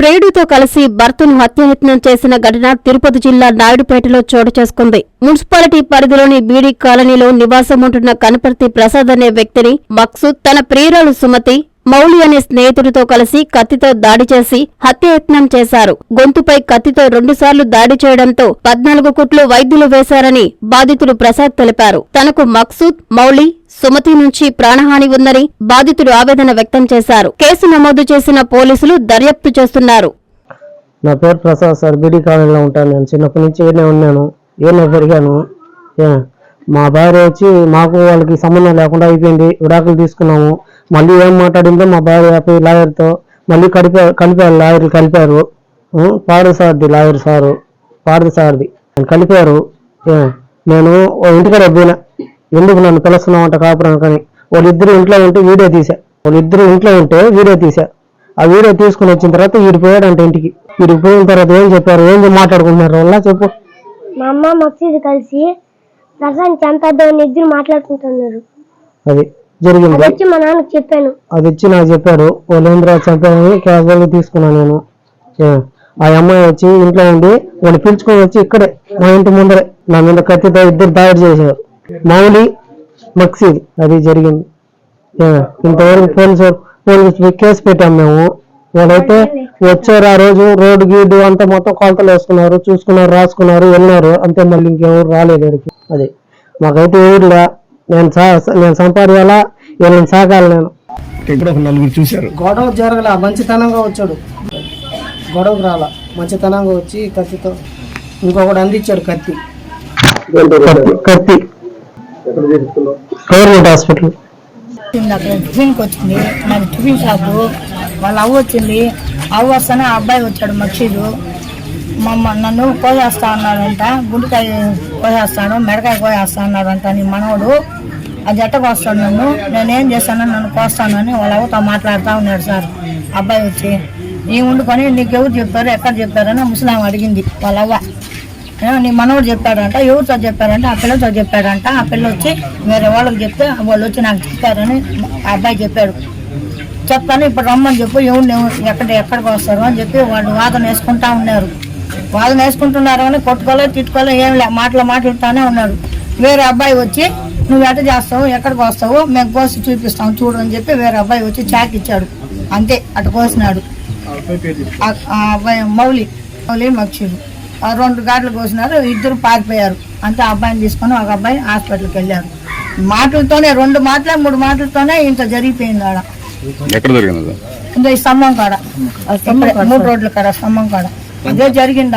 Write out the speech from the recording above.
ప్రేయుడితో కలిసి భర్తను హత్యాయత్నం చేసిన ఘటన తిరుపతి జిల్లా నాయుడుపేటలో చోటు చేసుకుంది. మున్సిపాలిటీ పరిధిలోని బీడీ కాలనీలో నివాసముంటున్న కనపర్తి ప్రసాద్ అనే వ్యక్తిని మక్సూద్ తన ప్రియురాలు సుమతి మౌలి అనే స్నేహితుడితో కలిసి కత్తితో దాడి చేసి హత్యయత్నం చేశారు. గొంతుపై కత్తితో రెండుసార్లు దాడి చేయడంతో పద్నాలుగు కుట్లు వైద్యులు వేశారని బాధితుడు ప్రసాద్ తెలిపారు. తనకు మక్సూద్ మౌలి సుమతి నుంచి ప్రాణహాని ఉందని బాధితుడు ఆవేదన వ్యక్తం చేశారు. కేసు నమోదు చేసిన పోలీసులు దర్యాప్తు చేస్తున్నారు. నా పేరు ప్రసాద్ సార్ బీడీ కాలనీలో ఉంటాను. నేను చిన్నప్పటి నుంచి ఏనే ఉన్నాను. ఏనే పెరిగాను. మా భార్య వచ్చి మాకు వాళ్ళకి సంబంధం లేకుండా అయిపోయింది. విడాకులు తీసుకున్నాము. మళ్ళీ ఏం మాట్లాడిందో మా భార్య లాయర్తో మళ్ళీ కలిపా కలిపారు. లాయర్లు కలిపారు. ఉం, పాడు సార్ది లాయర్ సారు. పాడు సార్ది. కలిపారు. నేను ఓ ఇంటికాడ పోయినా. ఎందుకు నన్ను పిలుస్తున్నావంట కాపురం కానీ వాళ్ళిద్దరు ఇంట్లో ఉంటే వీడియో తీసా వాళ్ళిద్దరు ఇంట్లో ఉంటే వీడియో తీసా ఆ వీడియో తీసుకుని వచ్చిన తర్వాత వీడు పోయాడంట ఇంటికి. వీడికి పోయిన తర్వాత ఏం చెప్పారు? ఏం మాట్లాడుకుంటున్నారు? వాళ్ళ చెప్పు. మా అమ్మ మసీదు కలిసి ప్రసాద్ చంపేద్దామని ఇద్దరు మాట్లాడుకుంటున్నారు. అది జరిగింది. వచ్చి మా నాన్నకి చెప్పాను. అది వచ్చి నాకు చెప్పాడు వాళ్ళేంద్ర చంపారని క్యాజువల్గా తీసుకున్నాను నేను. ఆ అమ్మాయి వచ్చి ఇంట్లో ఉండి వాళ్ళు పిలుచుకొని వచ్చి ఇక్కడే మా ఇంటి ముందరే నా మీద కత్తితో ఇద్దరు దాడి చేశారు. మౌలి మక్సీద్. అది జరిగింది. ఇంతవరకు పోలీసు పోలీసు కేసు పెట్టాం మేము. వాళ్ళైతే వచ్చారు ఆ రోజు రోడ్డు గీడు అంతా మొత్తం కొలతలు వేసుకున్నారు చూసుకున్నారు రాసుకున్నారు వెళ్ళినారు అంతే మళ్ళీ ఇంకెవరు రాలేదు ఇక్కడికి అది మాకైతే ఎవరులే నేను సా- నేను సంపాదించాలా వీళ్ళని సాగాలి నేను. ఒక నలుగురు చూశారు. గొడవ జరగల మంచితనంగా వచ్చాడు. గొడవకు రాల మంచితనంగా వచ్చి కత్తితో ఇంకొకటి అందించాడు కత్తి కత్తి. Government hospital. వచ్చింది అక్కడ టిఫిన్కి వచ్చింది నాకు టిఫిన్ షాపు వాళ్ళ అవ్వ వచ్చింది. అవ్వ వస్తానే ఆ అబ్బాయి వచ్చాడు మక్షీదు మమ్మ నన్ను కోసేస్తా అన్నాడంట గుండెకాయ కోసేస్తాను మెడకాయ కోసేస్తా అన్నాడంట నీ మనవడు. అది ఎట్ట కోస్తాడు నన్ను. నేనేం చేస్తాను నన్ను కోస్తానని వాళ్ళ అవ్వతో మాట్లాడుతూ ఉన్నాడు సార్. అబ్బాయి వచ్చి నీ ఉండుకొని నీకెవరు చెప్పారు ఎక్కడ చెప్పారని ముసలాం అడిగింది వాళ్ళ అవ్వ. ఏ, నీ మనవడు చెప్పాడంట ఎవరితో చెప్పారంటే ఆ పిల్లతో చెప్పాడంట. ఆ పిల్ల వచ్చి వేరే వాళ్ళకి చెప్తే వాళ్ళు వచ్చి నాకు చెప్పారని ఆ అబ్బాయి చెప్పాడు. చెప్తాను ఇప్పుడు రమ్మని చెప్పు ఎవరిని ఎక్కడ ఎక్కడికి వస్తారు అని చెప్పి వాళ్ళు వాదన వేసుకుంటా ఉన్నారు. వాదన వేసుకుంటున్నారు అని కొట్టుకోలే తిట్టుకోలే ఏం లే మాటలు మాట్లాడుతూనే ఉన్నాడు వేరే అబ్బాయి వచ్చి నువ్వు ఎట్ట చేస్తావు ఎక్కడికి వస్తావు? మేము కోసి చూపిస్తాం చూడు అని చెప్పి వేరే అబ్బాయి వచ్చి చాక్ ఇచ్చాడు. అంతే అటు కోసినాడు. అబ్బాయి మౌలి మౌలి మక్షుడు రెండు గాడ్లు కోసినారు ఇద్దరు పారిపోయారు. అంతే ఆ అబ్బాయిని తీసుకొని ఒక అబ్బాయి హాస్పిటల్కి వెళ్ళారు. మాటలతోనే రెండు మాటలే మూడు మాటలతోనే ఇంత జరిగిపోయింది ఆడ. ఎక్కడ జరిగింది ఈ స్తంభం కాడ. మూడు రోడ్ల కాడ స్తంభం కాడ. అదే జరిగింది?